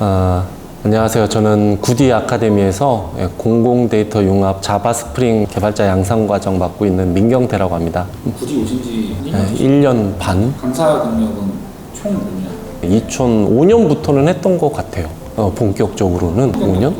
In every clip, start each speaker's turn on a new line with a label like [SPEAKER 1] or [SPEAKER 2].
[SPEAKER 1] 아, 안녕하세요. 저는 구디 아카데미에서 예, 공공 데이터 융합 자바 스프링 개발자 양성 과정 맡고 있는 민경태라고 합니다.
[SPEAKER 2] 굳이 오신 지 1년
[SPEAKER 1] 예,
[SPEAKER 2] 되셨어요.
[SPEAKER 1] 1년 반?
[SPEAKER 2] 강사 경력은 총몇 년?
[SPEAKER 1] 2005년부터는 했던 것 같아요. 어, 본격적으로는 5년?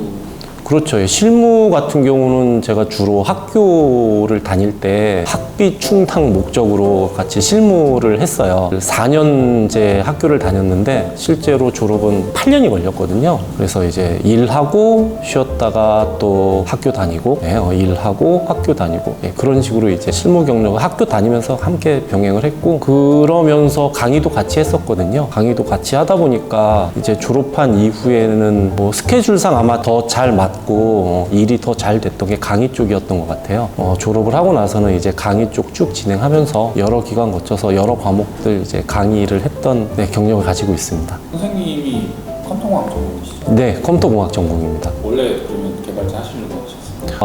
[SPEAKER 1] 그렇죠. 예, 실무 같은 경우는 제가 주로 학교를 다닐 때 학비 충당 목적으로 같이 실무를 했어요. 4년제 학교를 다녔는데 실제로 졸업은 8년이 걸렸거든요. 그래서 이제 일하고 쉬었다가 또 학교 다니고 예, 어, 일하고 학교 다니고 예, 그런 식으로 이제 실무 경력을 학교 다니면서 함께 병행을 했고 그러면서 강의도 같이 했었거든요. 강의도 같이 하다 보니까 이제 졸업한 이후에는 뭐 스케줄상 아마 더 잘 맞고 어, 일이 더 잘 됐던 게 강의 쪽이었던 것 같아요. 어, 졸업을 하고 나서는 이제 강의 쪽 쭉 진행하면서 여러 기관 거쳐서 여러 과목들 이제 강의를 했던 네, 경력을 가지고 있습니다.
[SPEAKER 2] 선생님이 컴퓨터공학 전공이시죠?
[SPEAKER 1] 네, 컴퓨터공학 전공입니다.
[SPEAKER 2] 원래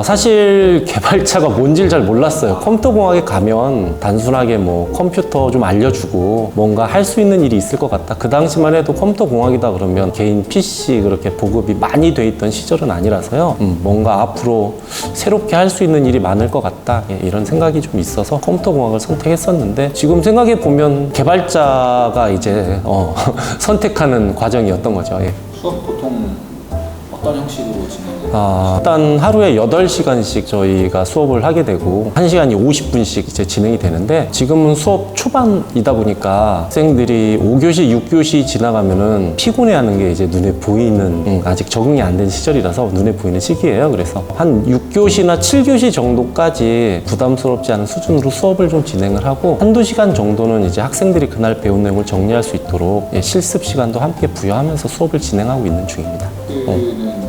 [SPEAKER 1] 사실 개발자가 뭔지를 잘 몰랐어요. 컴퓨터공학에 가면 단순하게 뭐 컴퓨터 좀 알려주고 뭔가 할 수 있는 일이 있을 것 같다. 그 당시만 해도 컴퓨터공학이다 그러면 개인 PC 그렇게 보급이 많이 돼 있던 시절은 아니라서요. 음, 뭔가 앞으로 새롭게 할 수 있는 일이 많을 것 같다. 예, 이런 생각이 좀 있어서 컴퓨터공학을 선택했었는데 지금 생각해 보면 개발자가 이제 어, 선택하는 과정이었던 거죠. 예.
[SPEAKER 2] 보통 어떤 형식으로 진행을
[SPEAKER 1] 아, 일단 하루에 8시간씩 저희가 수업을 하게 되고 1시간이 50분씩 이제 진행이 되는데 지금은 수업 초반이다 보니까 학생들이 5교시, 6교시 지나가면은 피곤해하는 게 이제 눈에 보이는 음, 아직 적응이 안 된 시절이라서 눈에 보이는 시기예요. 그래서 한 6교시나 7교시 정도까지 부담스럽지 않은 수준으로 수업을 좀 진행을 하고 한두 시간 정도는 이제 학생들이 그날 배운 내용을 정리할 수 있도록 예, 실습 시간도 함께 부여하면서 수업을 진행하고 있는 중입니다.
[SPEAKER 2] 그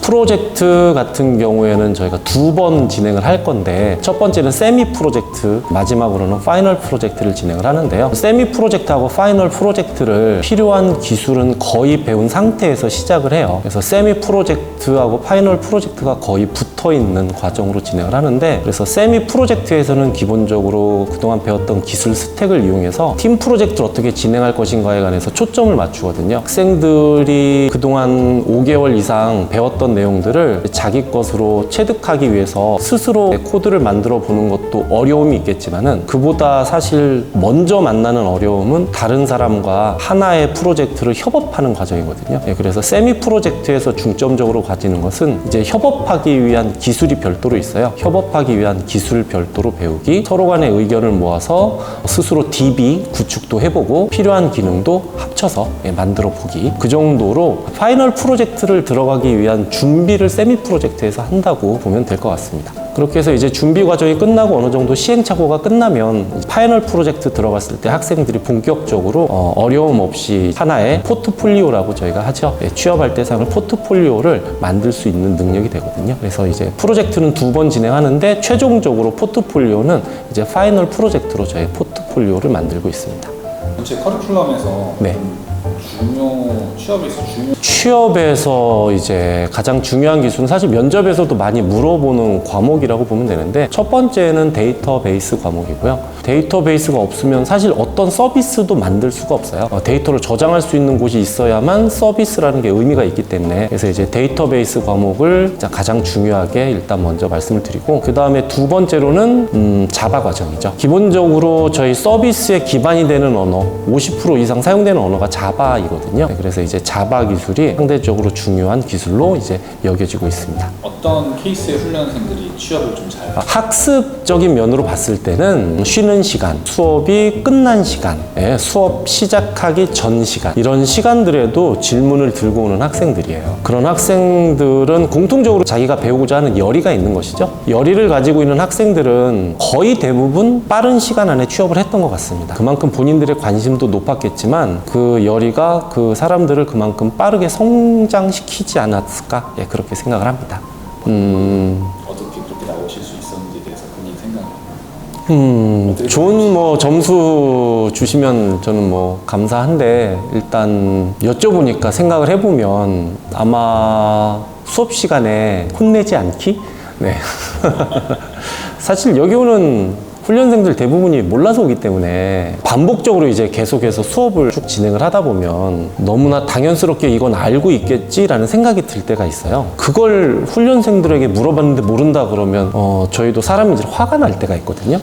[SPEAKER 1] 프로젝트 같은 경우에는 저희가 두 번 진행을 할 건데 첫 번째는 세미 프로젝트 마지막으로는 파이널 프로젝트를 진행을 하는데요. 세미 프로젝트하고 파이널 프로젝트를 필요한 기술은 거의 배운 상태에서 시작을 해요. 그래서 세미 프로젝트하고 파이널 프로젝트가 거의 붙어 있는 과정으로 진행을 하는데 그래서 세미 프로젝트에서는 기본적으로 그동안 배웠던 기술 스택을 이용해서 팀 프로젝트를 어떻게 진행할 것인가에 관해서 초점을 맞추거든요. 학생들이 그동안 5개월 이상 배웠던 내용들을 자기 것으로 체득하기 위해서 스스로 코드를 만들어 보는 것도 어려움이 있겠지만은 그보다 사실 먼저 만나는 어려움은 다른 사람과 하나의 프로젝트를 협업하는 과정이거든요. 예, 그래서 세미 프로젝트에서 중점적으로 가지는 것은 이제 협업하기 위한 기술이 별도로 있어요. 협업하기 위한 기술 별도로 배우기, 서로 간의 의견을 모아서 스스로 DB 구축도 해보고 필요한 기능도 합쳐서 예, 만들어 보기. 그 정도로 파이널 프로젝트를 들어가기 위한 준비를 세미 프로젝트에서 한다고 보면 될 것 같습니다. 그렇게 해서 이제 준비 과정이 끝나고 어느 정도 시행착오가 끝나면 파이널 프로젝트 들어갔을 때 학생들이 본격적으로 어, 어려움 없이 하나의 포트폴리오라고 저희가 하죠. 예, 취업할 때 사용할 포트폴리오를 만들 수 있는 능력이 되거든요. 그래서 이제 프로젝트는 두 번 진행하는데 최종적으로 포트폴리오는 이제 파이널 프로젝트로 저희 포트폴리오를 만들고 있습니다.
[SPEAKER 2] 전체 커리큘럼에서
[SPEAKER 1] 네.
[SPEAKER 2] 좀 중요 취업에서 중요
[SPEAKER 1] 취업에서 이제 가장 중요한 기술은 사실 면접에서도 많이 물어보는 과목이라고 보면 되는데 첫 번째는 데이터베이스 과목이고요. 데이터베이스가 없으면 사실 어떤 서비스도 만들 수가 없어요. 어, 데이터를 저장할 수 있는 곳이 있어야만 서비스라는 게 의미가 있기 때문에 그래서 이제 데이터베이스 과목을 자- 가장 중요하게 일단 먼저 말씀을 드리고 그 다음에 두 번째로는 음, 자바 과정이죠. 기본적으로 저희 서비스에 기반이 되는 언어 50% 이상 사용되는 언어가 자바 이거든요. 네, 그래서 이제 자바 기술이 상대적으로 중요한 기술로 이제 여겨지고 있습니다.
[SPEAKER 2] 어떤 케이스의 훈련생들이 취업을 좀잘
[SPEAKER 1] 아, 학습적인 면으로 봤을 때는 쉬는 시간, 수업이 끝난 시간, 예, 수업 시작하기 전 시간 이런 시간들에도 질문을 들고 오는 학생들이에요. 그런 학생들은 공통적으로 자기가 배우고자 하는 열의가 있는 것이죠. 열의를 가지고 있는 학생들은 거의 대부분 빠른 시간 안에 취업을 했던 것 같습니다. 그만큼 본인들의 관심도 높았겠지만 그 열의가 그 사람들을 그만큼 빠르게 성장시키지 않았을까? 예, 그렇게 생각을 합니다. 음,
[SPEAKER 2] 어떻게 그렇게 나오실 수 있었는지에 대해서 본인 생각
[SPEAKER 1] 음, 좋은 뭐 점수 주시면 저는 뭐 감사한데 일단 여쭤보니까 생각을 해보면 아마 수업 시간에 혼내지 않기? 네. 사실 여기 오는 훈련생들 대부분이 몰라서 오기 때문에 반복적으로 이제 계속해서 수업을 쭉 진행을 하다 보면 너무나 당연스럽게 이건 알고 있겠지라는 생각이 들 때가 있어요. 그걸 훈련생들에게 물어봤는데 모른다 그러면 어, 저희도 사람이 이제 화가 날 때가 있거든요.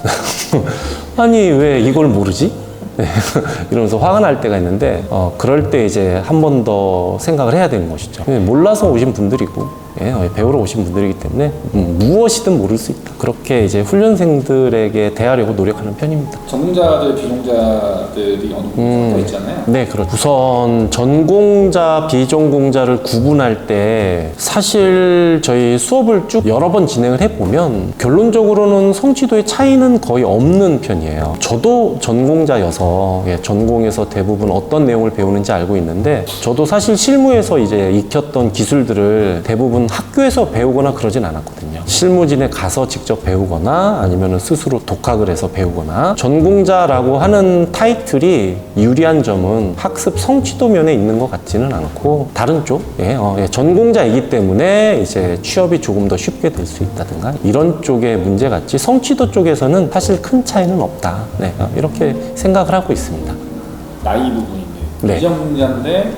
[SPEAKER 1] 아니 왜 이걸 모르지? 네. 이러면서 화가 날 때가 있는데 어, 그럴 때 이제 한 번 더 생각을 해야 되는 것이죠. 네, 몰라서 오신 분들이고 배우러 오신 분들이기 때문에 음, 무엇이든 모를 수 있다. 그렇게 이제 훈련생들에게 대하려고 노력하는 편입니다.
[SPEAKER 2] 전공자들, 비전공자들이 어느 정도 섞여 있잖아요.
[SPEAKER 1] 네, 그렇죠. 우선 전공자, 비전공자를 구분할 때 사실 저희 수업을 쭉 여러 번 진행을 해보면 결론적으로는 성취도의 차이는 거의 없는 편이에요. 저도 전공자여서 예, 전공에서 대부분 어떤 내용을 배우는지 알고 있는데 저도 사실 실무에서 이제 익혔던 기술들을 대부분 학교에서 배우거나 그러진 않았거든요. 실무진에 가서 직접 배우거나 아니면 스스로 독학을 해서 배우거나 전공자라고 하는 타이틀이 유리한 점은 학습 성취도 면에 있는 것 같지는 않고 다른 쪽, 예, 어, 예, 전공자이기 때문에 이제 취업이 조금 더 쉽게 될 수 있다든가 이런 쪽의 문제 같지 성취도 쪽에서는 사실 큰 차이는 없다. 네, 어, 이렇게 생각을 하고 있습니다.
[SPEAKER 2] 나이 부분인데
[SPEAKER 1] 네.
[SPEAKER 2] 비전공자인데 이제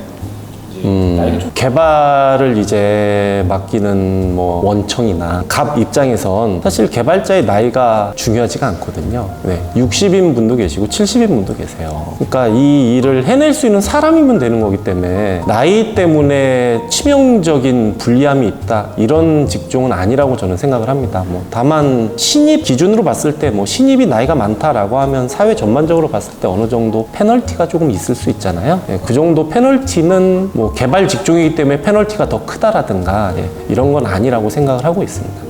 [SPEAKER 1] 음, 개발을 이제 맡기는 뭐 원청이나 갑 입장에선 사실 개발자의 나이가 중요하지가 않거든요. 네. 60인 분도 계시고 70인 분도 계세요. 그러니까 이 일을 해낼 수 있는 사람이면 되는 거기 때문에 나이 때문에 치명적인 불리함이 있다 이런 직종은 아니라고 저는 생각을 합니다. 뭐 다만 신입 기준으로 봤을 때 뭐 신입이 나이가 많다라고 하면 사회 전반적으로 봤을 때 어느 정도 페널티가 조금 있을 수 있잖아요. 예, 그 정도 페널티는 뭐 개발 직종이기 때문에 페널티가 더 크다라든가 예, 이런 건 아니라고 생각을 하고 있습니다.